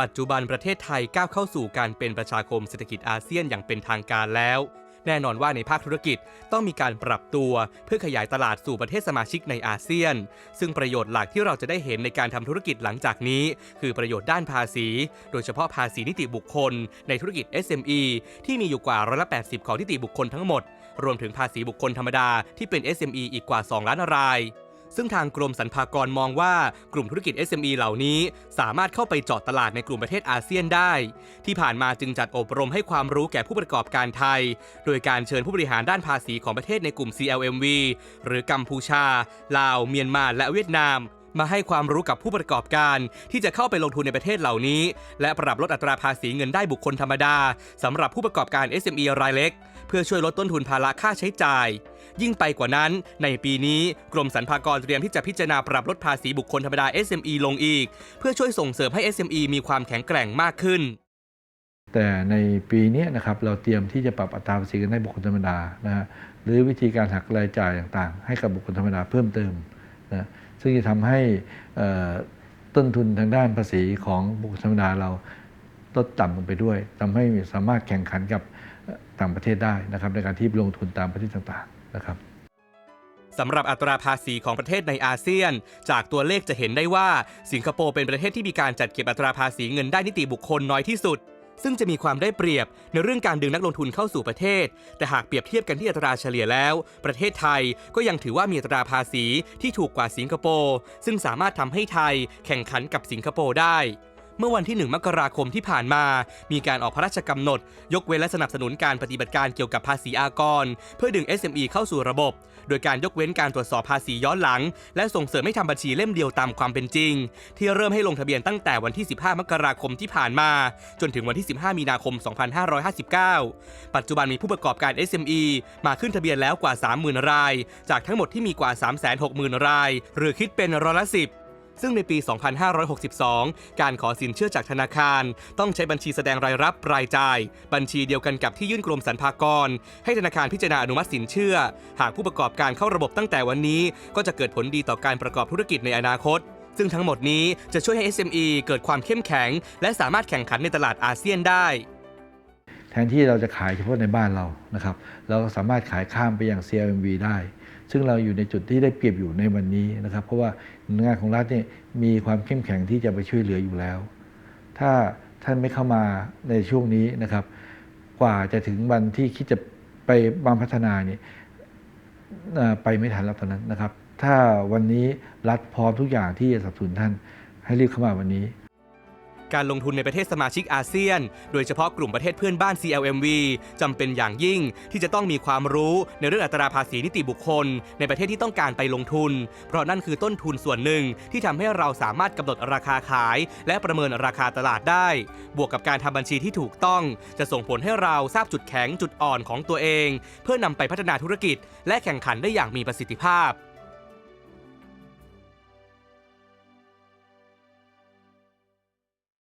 ปัจจุบันประเทศไทยก้าวเข้าสู่การเป็นประชาคมเศรษฐกิจอาเซียนอย่างเป็นทางการแล้ว แน่นอนว่าในภาคธุรกิจต้องมีการปรับตัวเพื่อขยายตลาดสู่ประเทศสมาชิกในอาเซียน ซึ่งประโยชน์หลักที่เราจะได้เห็นในการทำธุรกิจหลังจากนี้ คือประโยชน์ด้านภาษี โดยเฉพาะภาษีนิติบุคคล ในธุรกิจ SME ที่มีอยู่กว่าร้อยละ80 ของนิติบุคคลทั้งหมด รวมถึงภาษีบุคคลธรรมดาที่เป็น SME อีกกว่า 2 ล้านราย ซึ่งทางกรมสรรพากรมองว่ากลุ่มธุรกิจ SME เหล่านี้สามารถเข้าไปเจาะตลาดในกลุ่มประเทศอาเซียนได้ ที่ผ่านมาจึงจัดอบรมให้ความรู้แก่ผู้ประกอบการไทย โดยการเชิญผู้บริหารด้านภาษีของประเทศในกลุ่ม CLMV หรือกัมพูชา ลาว เมียนมา และเวียดนาม มาให้ความรู้กับผู้ประกอบการที่จะเข้าไปลงทุนในประเทศเหล่านี้ และปรับลดอัตราภาษีเงินได้บุคคลธรรมดาสำหรับผู้ประกอบการ SME รายเล็ก เพื่อช่วยลดต้นทุนภาระค่าใช้จ่าย ยิ่งไปกว่านั้น ในปีนี้กรมสรรพากรเตรียมที่จะพิจารณาปรับลดภาษีบุคคลธรรมดา SME ลงอีก เพื่อช่วยส่งเสริมให้ SME มีความแข็งแกร่งมากขึ้นแต่ในปีนี้นะครับเราเตรียมที่จะปรับอัตราภาษีกันให้บุคคลธรรมดานะฮะหรือวิธีการหักรายจ่ายต่างๆ ให้กับบุคคลธรรมดาเพิ่มเติมนะ ซึ่งจะทำให้ต้นทุนทางด้านภาษีของบุคคลธรรมดาเราลดต่ำลงไปด้วยทำให้สามารถแข่งขันกับต่างประเทศได้นะครับในการที่ลงทุนตามประเทศต่างๆนะครับสำหรับอัตราภาษีของประเทศในอาเซียน จากตัวเลขจะเห็นได้ว่า สิงคโปร์เป็นประเทศที่มีการจัดเก็บอัตราภาษีเงินได้นิติบุคคลน้อยที่สุด ซึ่งจะมีความได้เปรียบในเรื่องการดึงนักลงทุนเข้าสู่ประเทศ แต่หากเปรียบเทียบกันที่อัตราเฉลี่ยแล้ว ประเทศไทยก็ยังถือว่ามีอัตราภาษีที่ถูกกว่าสิงคโปร์ซึ่งสามารถทำให้ไทยแข่งขันกับสิงคโปร์ได้ เมื่อวันที่ 1 มกราคมที่ผ่านมา มีการออกพระราชกำหนด ยกเว้นและสนับสนุนการปฏิบัติการเกี่ยวกับภาษีอากร เพื่อดึง SME เข้าสู่ระบบ โดยการยกเว้นการตรวจสอบภาษีย้อนหลัง และส่งเสริมให้ทำบัญชีเล่มเดียวตามความเป็นจริง ที่เริ่มให้ลงทะเบียนตั้งแต่วันที่ 15 มกราคมที่ผ่านมา จนถึงวันที่ 15 มีนาคม 2559 ปัจจุบันมีผู้ประกอบการ SME มาขึ้นทะเบียนแล้วกว่า 30,000 ราย จากทั้งหมดที่มีกว่า 360,000 ราย หรือคิดเป็นร้อยละ10 ซึ่งในปี 2562 การขอสินเชื่อจากธนาคาร ต้องใช้บัญชีแสดงรายรับรายจ่าย บัญชีเดียวกันกับที่ยื่นกรมสรรพากร ให้ธนาคารพิจารณาอนุมัติสินเชื่อ หากผู้ประกอบการเข้าระบบตั้งแต่วันนี้ ก็จะเกิดผลดีต่อการประกอบธุรกิจในอนาคต ซึ่งทั้งหมดนี้จะช่วยให้ SME เกิดความเข้มแข็ง และสามารถแข่งขันในตลาดอาเซียนได้ แทนที่เราจะขายเฉพาะในบ้านเรานะครับ เราก็สามารถขายข้ามไปอยัง CLMV ได้ ซึ่งเราอยู่ในจุดที่ได้เปรียบอยู่ในวันนี้นะครับ เพราะว่าหน่วยงานของรัฐเนี่ยมีความเข้มแข็งที่จะไปช่วยเหลืออยู่แล้ว ถ้าท่านไม่เข้ามาในช่วงนี้นะครับ กว่าจะถึงวันที่คิดจะไปบางพัฒนาเนี่ยไปไม่ทันแล้วตอนนั้นนะครับ ถ้าวันนี้รัฐพร้อมทุกอย่างที่จะสนับสนุนท่านให้รีบเข้ามาวันนี้ การลงทุนในประเทศสมาชิกอาเซียน โดยเฉพาะกลุ่มประเทศเพื่อนบ้าน CLMV จำเป็นอย่างยิ่งที่จะต้องมีความรู้ในเรื่องอัตราภาษีนิติบุคคล ในประเทศที่ต้องการไปลงทุน เพราะนั่นคือต้นทุนส่วนหนึ่งที่ทำให้เราสามารถกำหนดราคาขาย และประเมินราคาตลาดได้ บวกกับการทำบัญชีที่ถูกต้อง จะส่งผลให้เราทราบจุดแข็งจุดอ่อนของตัวเอง เพื่อนำไปพัฒนาธุรกิจ และแข่งขันได้อย่างมีประสิทธิภาพ